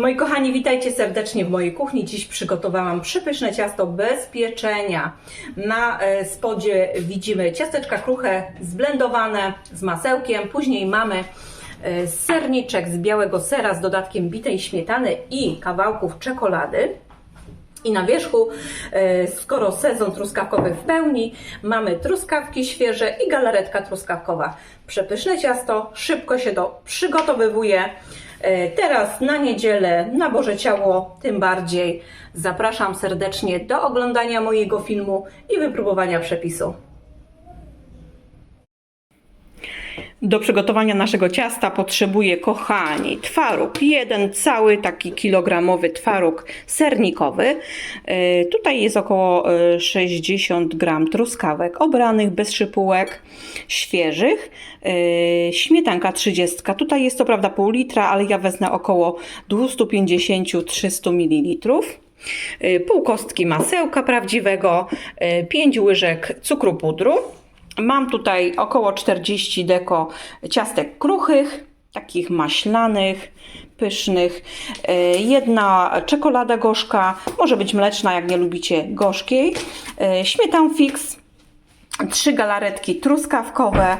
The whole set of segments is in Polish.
Moi kochani, witajcie serdecznie w mojej kuchni. Dziś przygotowałam przepyszne ciasto bez pieczenia. Na e, spodzie widzimy ciasteczka kruche zblendowane z masełkiem. Później mamy e, serniczek z białego sera z dodatkiem bitej śmietany i kawałków czekolady. I na wierzchu, e, skoro sezon truskawkowy w pełni, mamy truskawki świeże i galaretka truskawkowa. Przepyszne ciasto, szybko się to przygotowywuje. E, Teraz na niedzielę, na Boże Ciało, tym bardziej zapraszam serdecznie do oglądania mojego filmu i wypróbowania przepisu. Do przygotowania naszego ciasta potrzebuję, kochani, twaróg. Jeden cały taki kilogramowy twaróg sernikowy. E, Tutaj jest około e, 60 gram truskawek obranych bez szypułek, świeżych. E, Śmietanka 30. Tutaj jest to prawda pół litra, ale ja wezmę około 250-300 ml. E, Pół kostki masełka prawdziwego, 5 łyżek cukru pudru. Mam tutaj około 40 deko ciastek kruchych, takich maślanych, pysznych. E, Jedna czekolada gorzka, może być mleczna, jak nie lubicie gorzkiej. E, Śmietan fix, trzy galaretki truskawkowe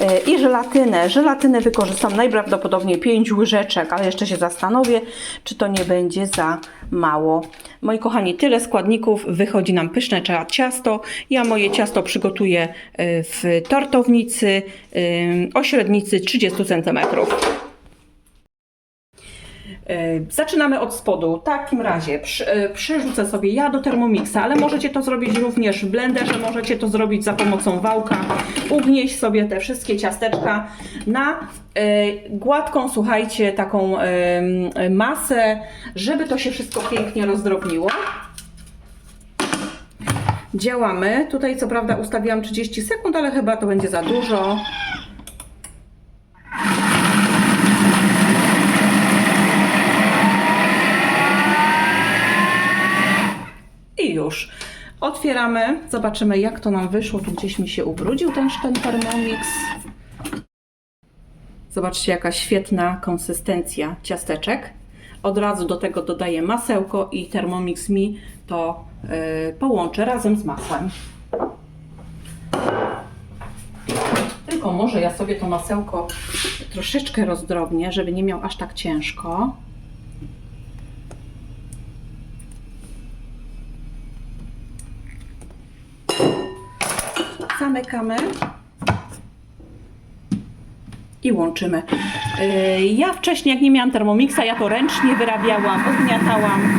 e, i żelatynę. Żelatynę wykorzystam najprawdopodobniej 5 łyżeczek, ale jeszcze się zastanowię, czy to nie będzie za mało. Moi kochani, tyle składników, wychodzi nam pyszne cia- ciasto. Ja moje ciasto przygotuję e, w tortownicy e, o średnicy 30 cm. E, Zaczynamy od spodu. W takim razie e, przerzucę sobie ja do Thermomixa, ale możecie to zrobić również w blenderze, możecie to zrobić za pomocą wałka. Ugnieść sobie te wszystkie ciasteczka na e, gładką, słuchajcie, taką masę, żeby to się wszystko pięknie rozdrobniło. Działamy. Tutaj co prawda ustawiłam 30 sekund, ale chyba to będzie za dużo. I już. Otwieramy, zobaczymy jak to nam wyszło. Tu gdzieś mi się ubrudził ten ten Thermomix. Zobaczcie jaka świetna konsystencja ciasteczek. Od razu do tego dodaję masełko i Thermomix mi to yy, połączę razem z masłem. Tylko może ja sobie to masełko troszeczkę rozdrobnię, żeby nie miał aż tak ciężko. Zamykamy i łączymy. Yy, Ja wcześniej, jak nie miałam termomixa, ja to ręcznie wyrabiałam, odgniatałam.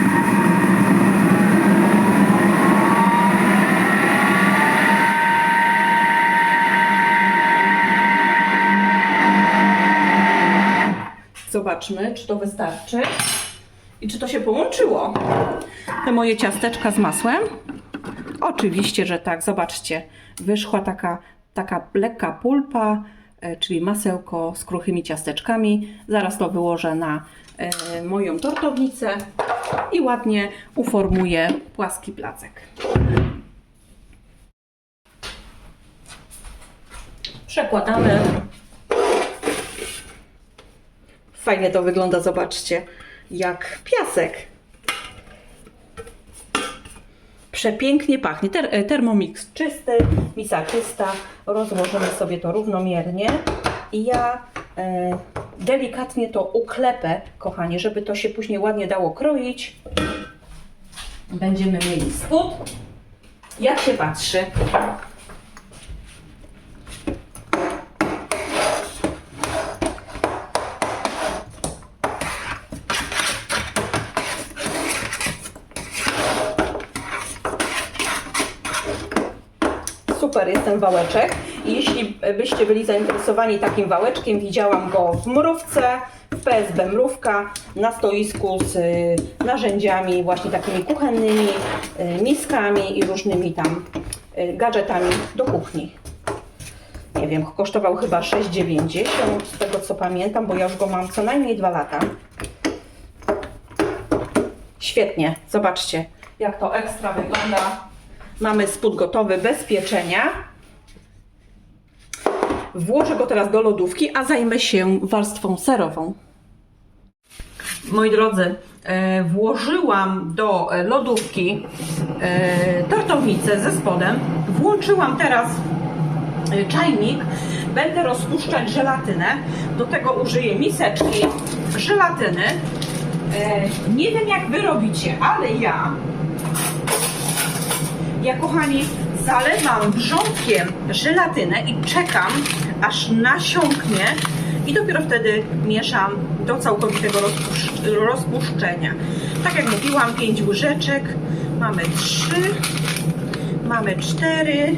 Zobaczmy, czy to wystarczy i czy to się połączyło. Te moje ciasteczka z masłem. Oczywiście, że tak. Zobaczcie, wyszła taka, taka lekka pulpa, e, czyli masełko z kruchymi ciasteczkami. Zaraz to wyłożę na e, moją tortownicę i ładnie uformuję płaski placek. Przekładamy. Fajnie to wygląda, zobaczcie, jak piasek. Przepięknie pachnie. Ter e, Thermomix czysty, misa czysta. Rozłożymy sobie to równomiernie. I ja e, delikatnie to uklepę, kochanie, żeby to się później ładnie dało kroić. Będziemy mieli spód. Jak się patrzy? Super jest ten wałeczek. I jeśli byście byli zainteresowani takim wałeczkiem, widziałam go w mrówce, w PSB Mrówka, na stoisku z y, narzędziami właśnie takimi kuchennymi, y, miskami i różnymi tam y, gadżetami do kuchni. Nie wiem, kosztował chyba 6,90 z tego co pamiętam, bo ja już go mam co najmniej dwa lata. Świetnie, zobaczcie jak to ekstra wygląda. Mamy spód gotowy bez pieczenia. Włożę go teraz do lodówki, a zajmę się warstwą serową. moi drodzy, e, włożyłam do lodówki e, tortownicę ze spodem. Włączyłam teraz e, czajnik. Będę rozpuszczać żelatynę. Do tego użyję miseczki żelatyny. Nie wiem jak wy robicie, ale ja ja kochani zalewam wrzątkiem żelatynę i czekam aż nasiąknie i dopiero wtedy mieszam do całkowitego rozpusz- rozpuszczenia. Tak jak mówiłam, 5 łyżeczek, mamy 3, mamy 4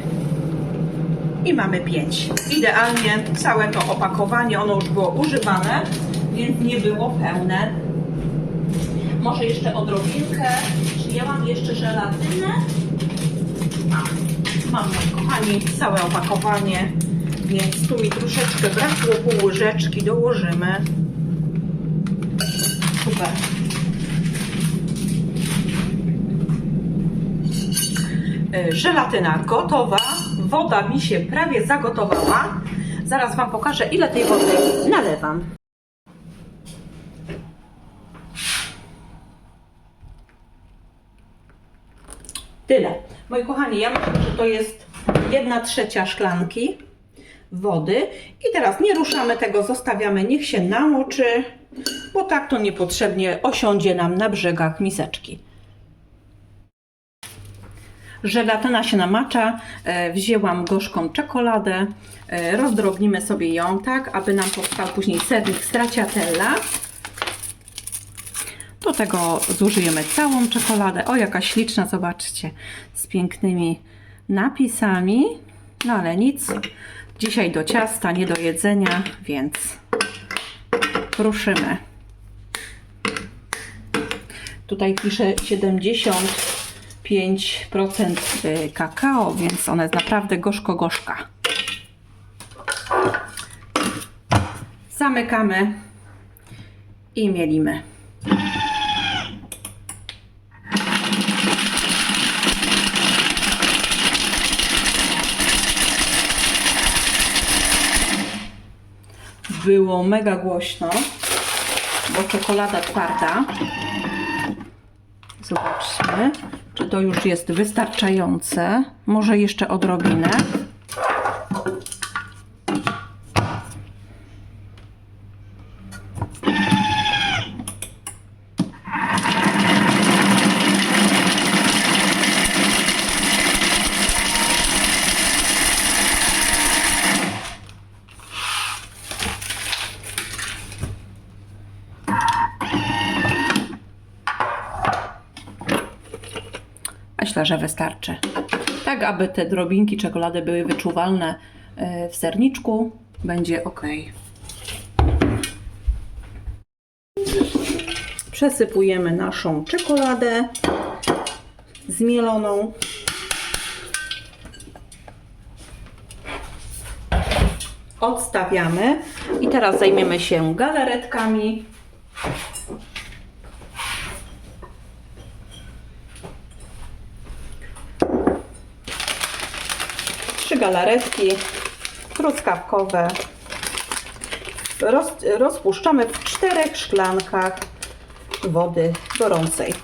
i mamy 5. Idealnie całe to opakowanie, ono już było używane, więc nie było pełne. Może jeszcze odrobinkę. Czy ja mam jeszcze żelatynę? Mam. Kochani, całe opakowanie, więc tu mi troszeczkę brakło pół łyżeczki, dołożymy. Super. Y, Żelatyna gotowa, woda mi się prawie zagotowała. Zaraz Wam pokażę, ile tej wody nalewam. Tyle. Moi kochani, ja myślę, że to jest jedna trzecia szklanki wody. I teraz nie ruszamy tego, zostawiamy, niech się namoczy, bo tak to niepotrzebnie osiądzie nam na brzegach miseczki. Żelatyna się namacza, e, wzięłam gorzką czekoladę, e, rozdrobnimy sobie ją tak, aby nam powstał później sernik stracciatella. Do tego zużyjemy całą czekoladę. O, jaka śliczna, zobaczcie, z pięknymi napisami. No ale nic, dzisiaj do ciasta, nie do jedzenia, więc ruszymy. Tutaj pisze 75% y, kakao, więc ona jest naprawdę gorzko-gorzka. Zamykamy i mielimy. Było mega głośno, bo czekolada twarda. Zobaczmy, czy to już jest wystarczające. Może jeszcze odrobinę. Że wystarczy. Tak, aby te drobinki czekolady były wyczuwalne e, w serniczku, będzie ok. Przesypujemy naszą czekoladę zmieloną. Odstawiamy i teraz zajmiemy się galaretkami. Galaretki truskawkowe. Roz, rozpuszczamy w czterech szklankach wody gorącej.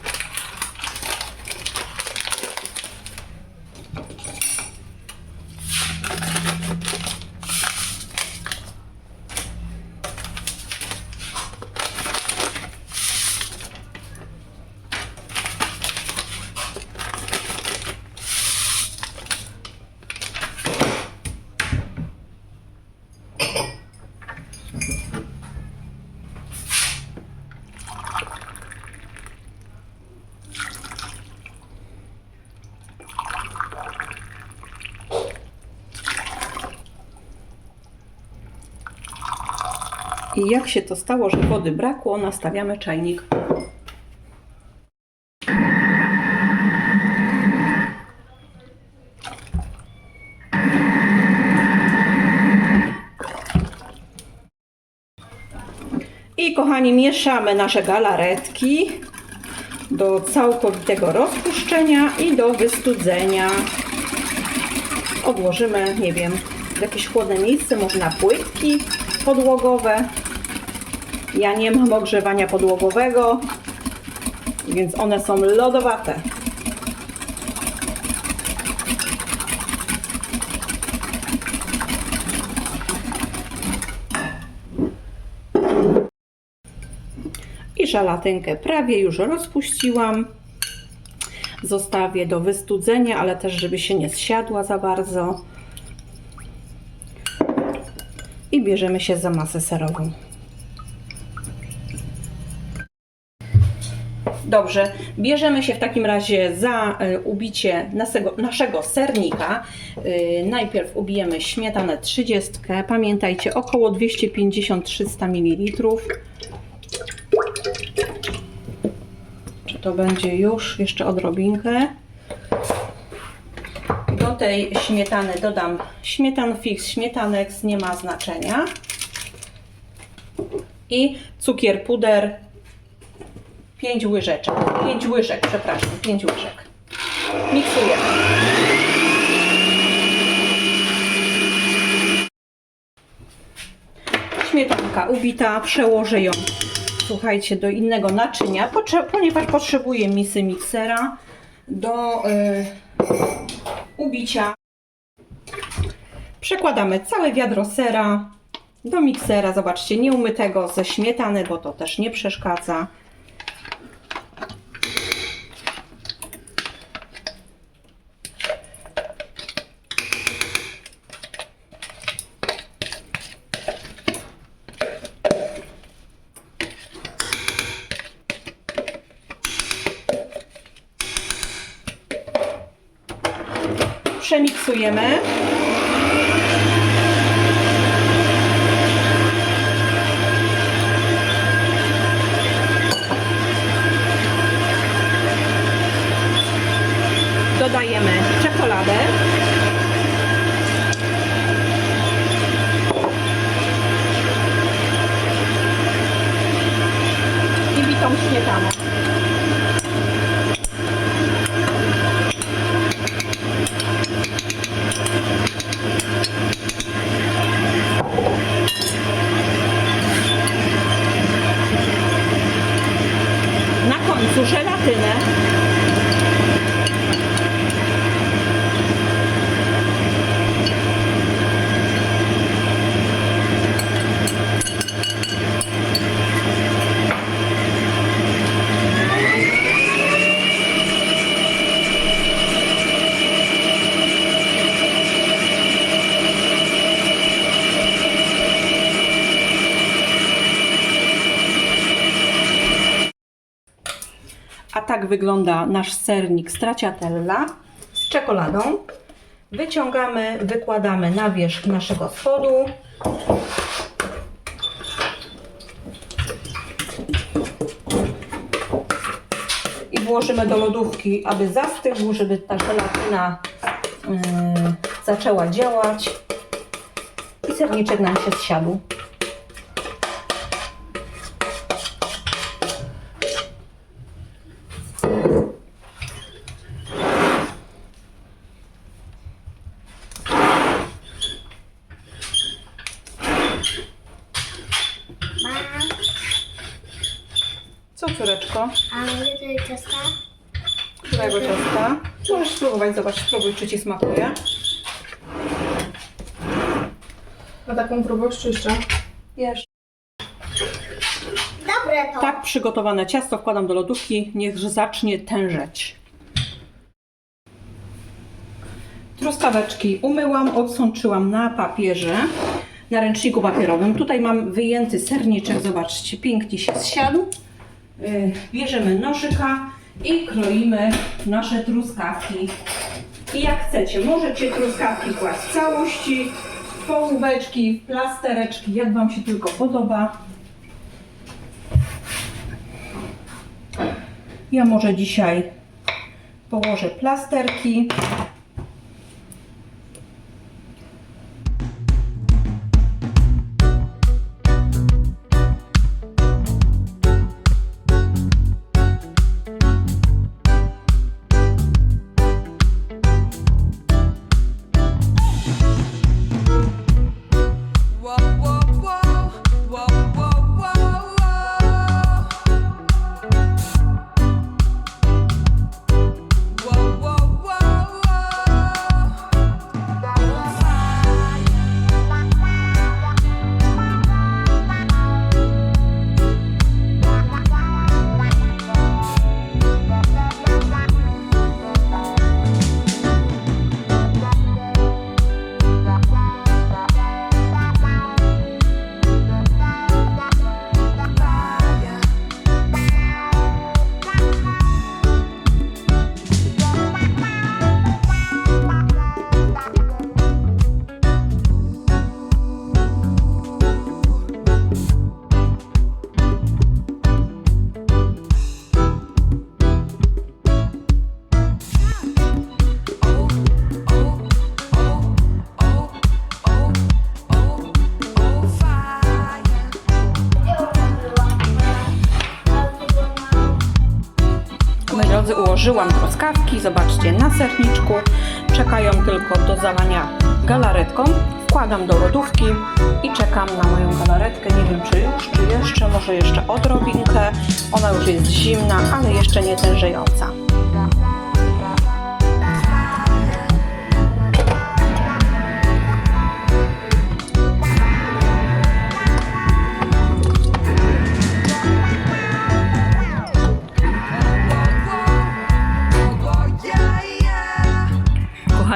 I jak się to stało, że wody brakło, nastawiamy czajnik. I kochani, mieszamy nasze galaretki do całkowitego rozpuszczenia i do wystudzenia. Odłożymy, nie wiem, w jakieś chłodne miejsce, może na płytki podłogowe. Ja nie mam ogrzewania podłogowego, więc one są lodowate. I żelatynkę prawie już rozpuściłam. Zostawię do wystudzenia, ale też żeby się nie zsiadła za bardzo. I bierzemy się za masę serową. Dobrze, bierzemy się w takim razie za y, ubicie naszego, naszego sernika. Y, najpierw ubijemy śmietanę 30, pamiętajcie około 250-300 ml. Czy to będzie już? Jeszcze odrobinkę. Do tej śmietany dodam śmietan fix, śmietanex, nie ma znaczenia. I cukier puder 5 łyżeczek. 5 łyżek, przepraszam, 5 łyżek. Miksujemy. Śmietanka ubita, przełożę ją, słuchajcie, do innego naczynia, ponieważ potrzebuję misy miksera do y, ubicia. Przekładamy całe wiadro sera do miksera. Zobaczcie, nieumytego ze śmietany, bo to też nie przeszkadza. Przemiksujemy. Dodajemy czekoladę. I bitą śmietanę. Na końcu żelatynę. A tak wygląda nasz sernik stracciatella z czekoladą. Wyciągamy, wykładamy na wierzch naszego spodu. I włożymy do lodówki, aby zastygł, żeby ta żelatyna yy, zaczęła działać. I serniczek nam się zsiadł. Co córeczko? A mogę tutaj ciasta? Którego ciasta? Możesz spróbować, zobacz, spróbuj, czy Ci smakuje. Na taką próbować czy jeszcze? Jesz. Dobre to. Tak przygotowane ciasto wkładam do lodówki, niech zacznie tężeć. Truskaweczki umyłam, odsączyłam na papierze, na ręczniku papierowym. Tutaj mam wyjęty serniczek, zobaczcie, pięknie się zsiadł. Yy, Bierzemy nożyka i kroimy nasze truskawki. I jak chcecie, możecie truskawki kłaść w całości, w połóweczki, w plastereczki, jak Wam się tylko podoba. Ja może dzisiaj położę plasterki. Położyłam truskawki, zobaczcie, na serniczku. Czekają tylko do zalania galaretką. Wkładam do lodówki i czekam na moją galaretkę. Nie wiem, czy już, czy jeszcze, może jeszcze odrobinkę. Ona już jest zimna, ale jeszcze nie tężejąca.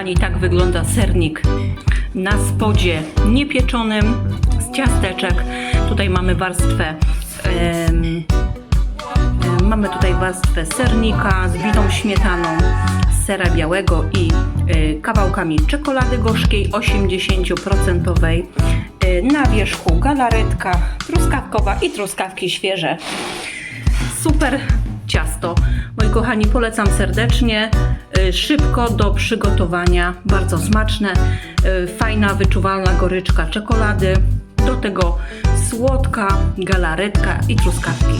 Kochani, tak wygląda sernik na spodzie niepieczonym z ciasteczek. Tutaj mamy warstwę mamy tutaj warstwę sernika z bitą śmietaną, sera białego i e, kawałkami czekolady gorzkiej 80%. E, na wierzchu galaretka truskawkowa i truskawki świeże super ciasto. Moi kochani, polecam serdecznie. Y, Szybko do przygotowania, bardzo smaczne, y, fajna, wyczuwalna goryczka czekolady. Do tego słodka galaretka i truskawki.